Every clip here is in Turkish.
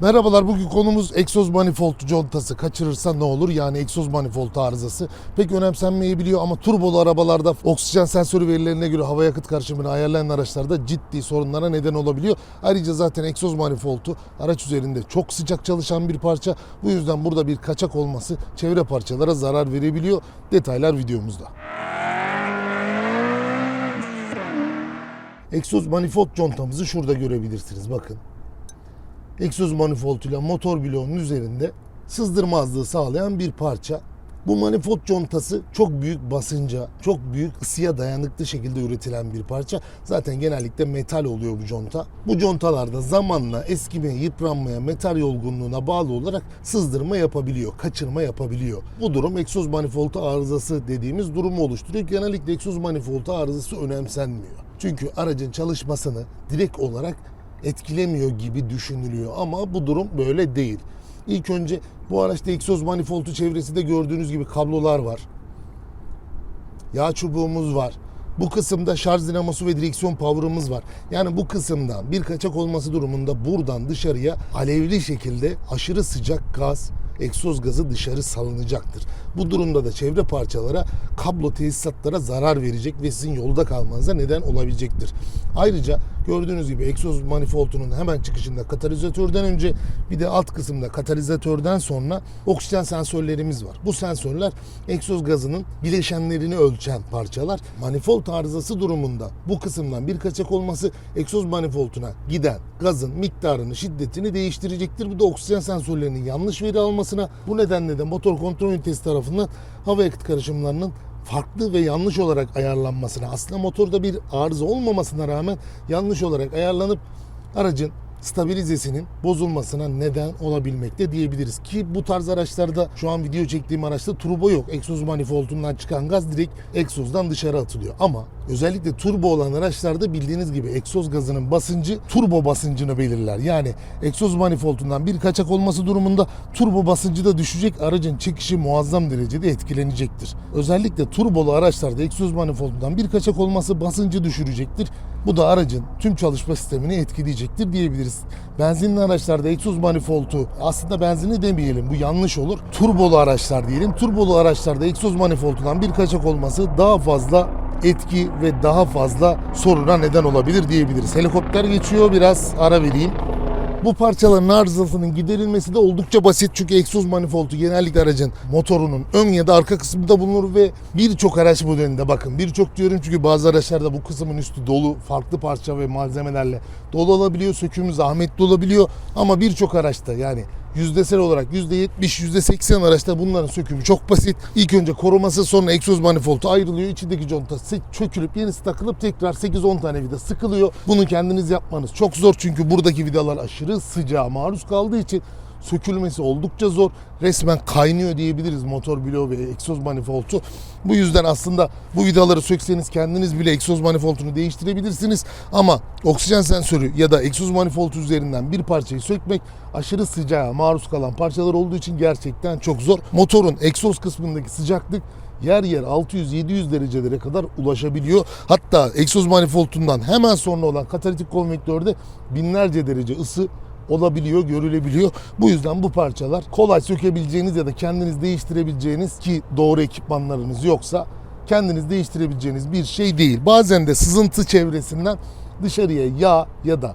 Merhabalar bugün konumuz egzoz manifold contası kaçırırsa ne olur yani egzoz manifold arızası pek önemsenmeyebiliyor ama turbolu arabalarda oksijen sensörü verilerine göre hava yakıt karışımını ayarlayan araçlarda ciddi sorunlara neden olabiliyor. Ayrıca zaten egzoz manifoldu araç üzerinde çok sıcak çalışan bir parça bu yüzden burada bir kaçak olması çevre parçalara zarar verebiliyor. Detaylar videomuzda. Egzoz manifold contamızı şurada görebilirsiniz bakın egzoz manifolduyla motor bloğunun üzerinde sızdırmazlığı sağlayan bir parça. Bu manifold contası çok büyük basınca, çok büyük ısıya dayanıklı şekilde üretilen bir parça. Zaten genellikle metal oluyor bu conta. Bu contalarda zamanla eskimeye, yıpranmaya, metal yorgunluğuna bağlı olarak sızdırma yapabiliyor, kaçırma yapabiliyor. Bu durum egzoz manifoldu arızası dediğimiz durumu oluşturuyor. Genellikle egzoz manifoldu arızası önemsenmiyor. Çünkü aracın çalışmasını direkt olarak etkilemiyor gibi düşünülüyor ama bu durum böyle değil. İlk önce bu araçta egzoz manifoldu çevresinde gördüğünüz gibi kablolar var. Yağ çubuğumuz var. Bu kısımda şarj dinamosu ve direksiyon power'ımız var. Yani bu kısımdan bir kaçak olması durumunda buradan dışarıya alevli şekilde aşırı sıcak gaz, egzoz gazı dışarı salınacaktır. Bu durumda da çevre parçalara, kablo tesisatlara zarar verecek ve sizin yolda kalmanıza neden olabilecektir. Ayrıca gördüğünüz gibi egzoz manifoldunun hemen çıkışında katalizatörden önce bir de alt kısımda katalizatörden sonra oksijen sensörlerimiz var. Bu sensörler egzoz gazının bileşenlerini ölçen parçalar. Manifold arızası durumunda bu kısımdan bir kaçak olması egzoz manifolduna giden gazın miktarını, şiddetini değiştirecektir. Bu da oksijen sensörlerinin yanlış veri almasına, bu nedenle de motor kontrol ünitesi tarafından hava yakıt karışımlarının farklı ve yanlış olarak ayarlanmasına, aslında motorda bir arıza olmamasına rağmen yanlış olarak ayarlanıp aracın stabilizesinin bozulmasına neden olabilmekte diyebiliriz. Ki bu tarz araçlarda şu an video çektiğim araçta turbo yok. Egzoz manifoldundan çıkan gaz direkt egzozdan dışarı atılıyor. Ama özellikle turbo olan araçlarda bildiğiniz gibi egzoz gazının basıncı turbo basıncını belirler. Yani egzoz manifoldundan bir kaçak olması durumunda turbo basıncı da düşecek. Aracın çekişi muazzam derecede etkilenecektir. Özellikle turbolu araçlarda egzoz manifoldundan bir kaçak olması basıncı düşürecektir. Bu da aracın tüm çalışma sistemini etkileyecektir diyebiliriz. Benzinli araçlarda egzoz manifoldu aslında benzinli demeyelim bu yanlış olur. Turbolu araçlar diyelim. Turbolu araçlarda egzoz manifoldundan bir kaçak olması daha fazla etki ve daha fazla soruna neden olabilir diyebiliriz. Helikopter geçiyor biraz ara vereyim. Bu parçaların arızasının giderilmesi de oldukça basit çünkü egzoz manifoldu genellikle aracın motorunun ön ya da arka kısmında bulunur ve birçok araç modelinde bakın birçok diyorum çünkü bazı araçlarda bu kısmın üstü dolu farklı parça ve malzemelerle dolu olabiliyor sökümü zahmetli olabiliyor ama birçok araçta yani yüzdesel olarak %70, %80 araçta bunların sökümü çok basit. İlk önce koruması sonra egzoz manifoldu ayrılıyor. İçindeki conta çökülüp yenisi takılıp tekrar 8-10 tane vida sıkılıyor. Bunu kendiniz yapmanız çok zor çünkü buradaki vidalar aşırı sıcağa maruz kaldığı için sökülmesi oldukça zor. Resmen kaynıyor diyebiliriz motor bloğu ve egzoz manifoldu. Bu yüzden aslında bu vidaları sökseniz kendiniz bile egzoz manifoldunu değiştirebilirsiniz. Ama oksijen sensörü ya da egzoz manifoldu üzerinden bir parçayı sökmek aşırı sıcağa maruz kalan parçalar olduğu için gerçekten çok zor. Motorun egzoz kısmındaki sıcaklık yer yer 600-700 derecelere kadar ulaşabiliyor. Hatta egzoz manifoldundan hemen sonra olan katalitik konvektörde binlerce derece ısı olabiliyor, görülebiliyor. Bu yüzden bu parçalar kolay sökebileceğiniz ya da kendiniz değiştirebileceğiniz ki doğru ekipmanlarınız yoksa kendiniz değiştirebileceğiniz bir şey değil. Bazen de sızıntı çevresinden dışarıya yağ ya da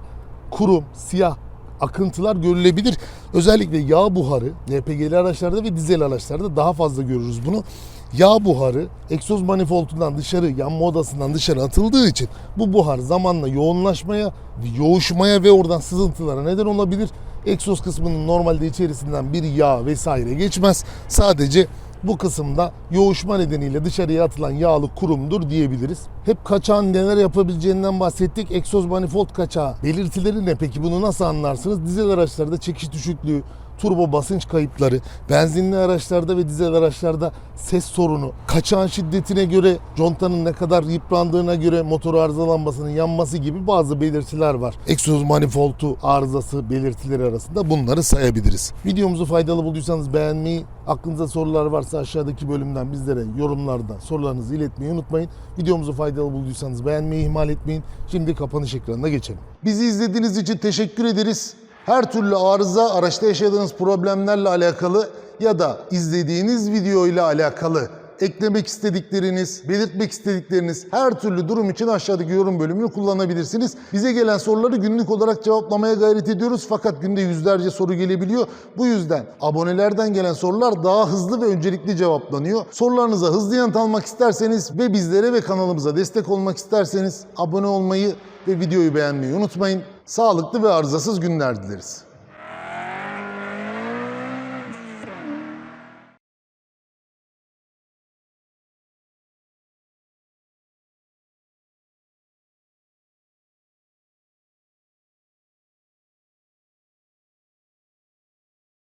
kurum, siyah akıntılar görülebilir. Özellikle yağ buharı LPG'li araçlarda ve dizel araçlarda daha fazla görürüz bunu. Yağ buharı egzoz manifoldundan dışarı, yanma odasından dışarı atıldığı için bu buhar zamanla yoğunlaşmaya, yoğuşmaya ve oradan sızıntılara neden olabilir. Egzoz kısmının normalde içerisinden bir yağ vesaire geçmez. Sadece bu kısımda yoğuşma nedeniyle dışarıya atılan yağlı kurumdur diyebiliriz. Hep kaçağın neler yapabileceğinden bahsettik. Egzoz manifold kaçağı belirtileri ne peki bunu nasıl anlarsınız? Dizel araçlarda çekiş düşüklüğü, turbo basınç kayıpları, benzinli araçlarda ve dizel araçlarda ses sorunu, kaçağın şiddetine göre, contanın ne kadar yıprandığına göre motor arıza lambasının yanması gibi bazı belirtiler var. Egzoz manifoldu arızası belirtileri arasında bunları sayabiliriz. Videomuzu faydalı bulduysanız beğenmeyi, aklınızda sorular varsa aşağıdaki bölümden bizlere yorumlarda sorularınızı iletmeyi unutmayın. Videomuzu faydalı bulduysanız beğenmeyi ihmal etmeyin. Şimdi kapanış ekranına geçelim. Bizi izlediğiniz için teşekkür ederiz. Her türlü arıza, araçta yaşadığınız problemlerle alakalı ya da izlediğiniz video ile alakalı eklemek istedikleriniz, belirtmek istedikleriniz her türlü durum için aşağıdaki yorum bölümünü kullanabilirsiniz. Bize gelen soruları günlük olarak cevaplamaya gayret ediyoruz fakat günde yüzlerce soru gelebiliyor. Bu yüzden abonelerden gelen sorular daha hızlı ve öncelikli cevaplanıyor. Sorularınıza hızlı yanıt almak isterseniz ve bizlere ve kanalımıza destek olmak isterseniz abone olmayı ve videoyu beğenmeyi unutmayın. Sağlıklı ve arızasız günler dileriz.